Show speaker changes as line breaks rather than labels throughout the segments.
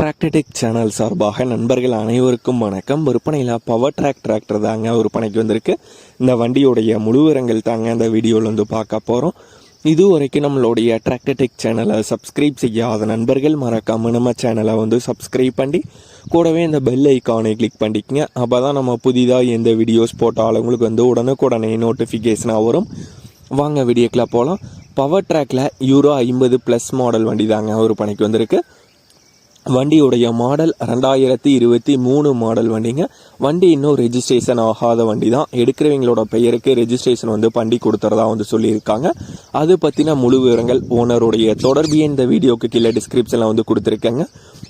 டிராக்டடிக் channel சார்பாக நண்பர்கள் அனைவருக்கும் வணக்கம். விற்பனையில் பவர் ட்ராக் டிராக்டர் தாங்க விற்பனைக்கு வந்திருக்கு. இந்த வண்டியோடைய முழு விவரங்கள் தாங்க இந்த வீடியோவில் வந்து பார்க்க போகிறோம் இது வரைக்கும் நம்மளுடைய டிராக்டர்டெக் சேனலை சப்ஸ்கிரைப் செய்யாத நண்பர்கள் மறக்காம நம்ம சேனலை வந்து சப்ஸ்கிரைப் பண்ணி கூடவே இந்த பெல் ஐக்கானை கிளிக் பண்ணிக்கங்க. அப்போ தான் நம்ம புதிதாக எந்த வீடியோஸ் போட்டாலும் உங்களுக்கு வந்து உடனுக்குடனே நோட்டிஃபிகேஷனாக வரும். வாங்க வீடியோக்கில் போகலாம் பவர் ட்ராக்ல யூரோ ஐம்பது ப்ளஸ் மாடல் வண்டி தாங்க ஒரு பணிக்கு வந்திருக்கு. வண்டியுடைய மாடல் ரெண்டாயிரத்தி இருபத்தி மூணு மாடல் வண்டிங்க. வண்டி இன்னும் ரெஜிஸ்ட்ரேஷன் ஆகாத வண்டி தான் எடுக்கிறவங்களோட பெயருக்கு ரெஜிஸ்ட்ரேஷன் வந்து பண்ணி கொடுத்துறதா வந்து சொல்லியிருக்காங்க. அது பற்றின முழு விவரங்கள் ஓனருடைய தொடர்பு இந்த வீடியோக்கு கீழே டிஸ்கிரிப்ஷனில் வந்து கொடுத்துருக்கேங்க.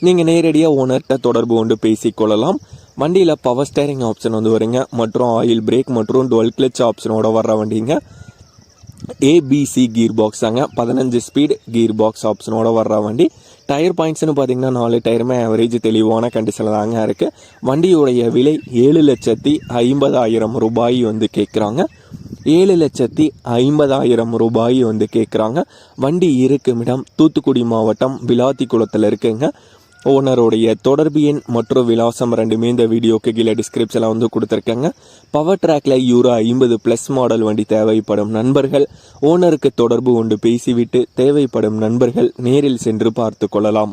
நீங்கள் நேரடியாக ஓனர்கிட்ட தொடர்பு கொண்டு பேசிக்கொள்ளலாம். வண்டியில் பவர் ஸ்டேரிங் ஆப்ஷன் வந்து வருங்க. மற்றும் ஆயில் பிரேக் மற்றும் டுவெல் கிளச் ஆப்ஷனோட வர்ற வண்டிங்க. ஏபிசி கீர் பாக்ஸ் தாங்க. பதினஞ்சு ஸ்பீட் கீர் பாக்ஸ் ஆப்ஷனோட வர்ற வண்டி. டயர் பாயிண்ட்ஸ்னு பார்த்தீங்கன்னா நாலு டயருமே ஆவரேஜ் தெளிவான கண்டிஷனில் தாங்க இருக்குது வண்டியுடைய விலை ஏழு லட்சத்தி ஐம்பதாயிரம் ரூபாய் வந்து கேட்குறாங்க ஏழு லட்சத்தி ஐம்பதாயிரம் ரூபாய் வந்து கேட்குறாங்க வண்டி இருக்குமிடம் தூத்துக்குடி மாவட்டம் விளாத்திக்குளத்தில் இருக்குங்க. ஓனருடைய தொடர்பு எண் மற்றும் விலாசம் ரெண்டுமே இந்த வீடியோக்கு கீழே டிஸ்கிரிப்ஷனில் வந்து கொடுத்துருக்கேங்க. பவர் ட்ராக்ல யூரோ ஐம்பது ப்ளஸ் மாடல் வண்டி தேவைப்படும் நண்பர்கள். ஓனருக்கு தொடர்பு கொண்டு பேசிவிட்டு தேவைப்படும் நண்பர்கள் நேரில் சென்று பார்த்து கொள்ளலாம்.